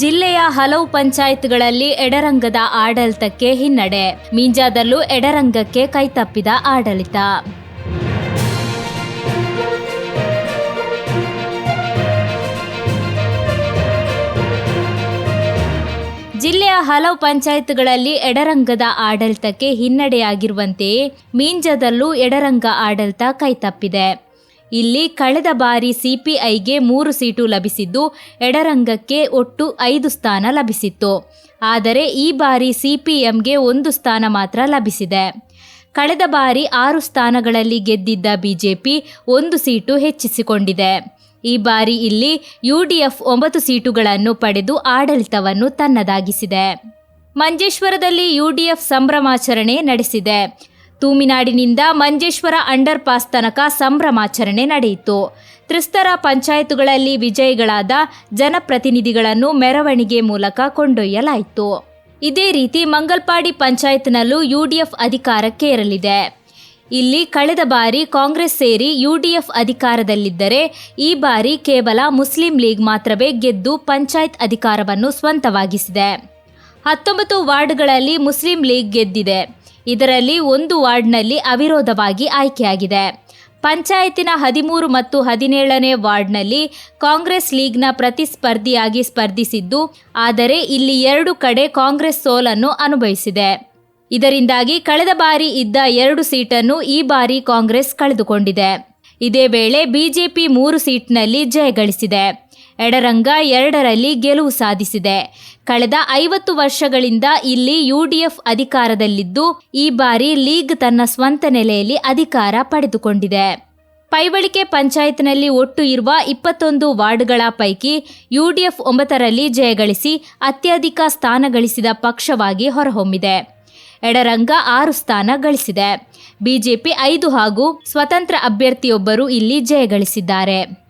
ಜಿಲ್ಲೆಯ ಹಲವು ಪಂಚಾಯತ್ಗಳಲ್ಲಿ ಎಡರಂಗದ ಆಡಳಿತಕ್ಕೆ ಹಿನ್ನಡೆ. ಮೀಂಜಾದಲ್ಲೂ ಎಡರಂಗಕ್ಕೆ ಕೈತಪ್ಪಿದ ಆಡಳಿತ. ಜಿಲ್ಲೆಯ ಹಲವು ಪಂಚಾಯತ್ಗಳಲ್ಲಿ ಎಡರಂಗದ ಆಡಳಿತಕ್ಕೆ ಹಿನ್ನಡೆಯಾಗಿರುವಂತೆಯೇ ಮೀಂಜದಲ್ಲೂ ಎಡರಂಗ ಆಡಳಿತ ಕೈತಪ್ಪಿದೆ. ಇಲ್ಲಿ ಕಳೆದ ಬಾರಿ ಸಿಪಿಐಗೆ ಮೂರು ಸೀಟು ಲಭಿಸಿದ್ದು, ಎಡರಂಗಕ್ಕೆ ಒಟ್ಟು ಐದು ಸ್ಥಾನ ಲಭಿಸಿತ್ತು. ಆದರೆ ಈ ಬಾರಿ ಸಿಪಿಎಂಗೆ ಒಂದು ಸ್ಥಾನ ಮಾತ್ರ ಲಭಿಸಿದೆ. ಕಳೆದ ಬಾರಿ ಆರು ಸ್ಥಾನಗಳಲ್ಲಿ ಗೆದ್ದಿದ್ದ ಬಿಜೆಪಿ ಒಂದು ಸೀಟು ಹೆಚ್ಚಿಸಿಕೊಂಡಿದೆ. ಈ ಬಾರಿ ಇಲ್ಲಿ ಯುಡಿಎಫ್ ಒಂಬತ್ತು ಸೀಟುಗಳನ್ನು ಪಡೆದು ಆಡಳಿತವನ್ನು ತನ್ನದಾಗಿಸಿದೆ. ಮಂಜೇಶ್ವರದಲ್ಲಿ ಯುಡಿಎಫ್ ಸಂಭ್ರಮಾಚರಣೆ ನಡೆಸಿದೆ. ತೂಮಿನಾಡಿನಿಂದ ಮಂಜೇಶ್ವರ ಅಂಡರ್ ಪಾಸ್ ತನಕ ಸಂಭ್ರಮಾಚರಣೆ ನಡೆಯಿತು. ತ್ರಿಸ್ತರ ಪಂಚಾಯತ್ಗಳಲ್ಲಿ ವಿಜಯಿಗಳಾದ ಜನಪ್ರತಿನಿಧಿಗಳನ್ನು ಮೆರವಣಿಗೆ ಮೂಲಕ ಕೊಂಡೊಯ್ಯಲಾಯಿತು. ಇದೇ ರೀತಿ ಮಂಗಲ್ಪಾಡಿ ಪಂಚಾಯತ್ನಲ್ಲೂ ಯುಡಿಎಫ್ ಅಧಿಕಾರಕ್ಕೆ ಇರಲಿದೆ ಇಲ್ಲಿ ಕಳೆದ ಬಾರಿ ಕಾಂಗ್ರೆಸ್ ಸೇರಿ ಯುಡಿಎಫ್ ಅಧಿಕಾರದಲ್ಲಿದ್ದರೆ ಈ ಬಾರಿ ಕೇವಲ ಮುಸ್ಲಿಂ ಲೀಗ್ ಮಾತ್ರವೇ ಗೆದ್ದು ಪಂಚಾಯತ್ ಅಧಿಕಾರವನ್ನು ಸ್ವಂತವಾಗಿಸಿದೆ. ಹತ್ತೊಂಬತ್ತು ವಾರ್ಡ್ಗಳಲ್ಲಿ ಮುಸ್ಲಿಂ ಲೀಗ್ ಗೆದ್ದಿದೆ. ಇದರಲ್ಲಿ ಒಂದು ವಾರ್ಡ್ನಲ್ಲಿ ಅವಿರೋಧವಾಗಿ ಆಯ್ಕೆಯಾಗಿದೆ. ಪಂಚಾಯತಿನ ಹದಿಮೂರು ಮತ್ತು ಹದಿನೇಳನೇ ವಾರ್ಡ್ನಲ್ಲಿ ಕಾಂಗ್ರೆಸ್ ಲೀಗ್ನ ಪ್ರತಿಸ್ಪರ್ಧಿಯಾಗಿ ಸ್ಪರ್ಧಿಸಿದ್ದು, ಆದರೆ ಇಲ್ಲಿ ಎರಡು ಕಡೆ ಕಾಂಗ್ರೆಸ್ ಸೋಲನ್ನು ಅನುಭವಿಸಿದೆ. ಇದರಿಂದಾಗಿ ಕಳೆದ ಬಾರಿ ಇದ್ದ ಎರಡು ಸೀಟನ್ನು ಈ ಬಾರಿ ಕಾಂಗ್ರೆಸ್ ಕಳೆದುಕೊಂಡಿದೆ. ಇದೇ ವೇಳೆ ಬಿಜೆಪಿ ಮೂರು ಸೀಟ್ನಲ್ಲಿ ಜಯಗಳಿಸಿದೆ ಎಡರಂಗ ಎರಡರಲ್ಲಿ ಗೆಲುವು ಸಾಧಿಸಿದೆ. ಕಳೆದ ಐವತ್ತು ವರ್ಷಗಳಿಂದ ಇಲ್ಲಿ ಯುಡಿಎಫ್ ಅಧಿಕಾರದಲ್ಲಿದ್ದು ಈ ಬಾರಿ ಲೀಗ್ ತನ್ನ ಸ್ವಂತ ನೆಲೆಯಲ್ಲಿ ಅಧಿಕಾರ ಪಡೆದುಕೊಂಡಿದೆ. ಪೈವಳಿಕೆ ಪಂಚಾಯತ್ನಲ್ಲಿ ಒಟ್ಟು ಇರುವ ಇಪ್ಪತ್ತೊಂದು ವಾರ್ಡ್ಗಳ ಪೈಕಿ ಯುಡಿಎಫ್ ಒಂಬತ್ತರಲ್ಲಿ ಜಯಗಳಿಸಿ ಅತ್ಯಧಿಕ ಸ್ಥಾನ ಗಳಿಸಿದ ಪಕ್ಷವಾಗಿ ಹೊರಹೊಮ್ಮಿದೆ. ಎಡರಂಗ ಆರು ಸ್ಥಾನ ಗಳಿಸಿದೆ. ಬಿಜೆಪಿ ಐದು ಹಾಗೂ ಸ್ವತಂತ್ರ ಅಭ್ಯರ್ಥಿಯೊಬ್ಬರು ಇಲ್ಲಿ ಜಯಗಳಿಸಿದ್ದಾರೆ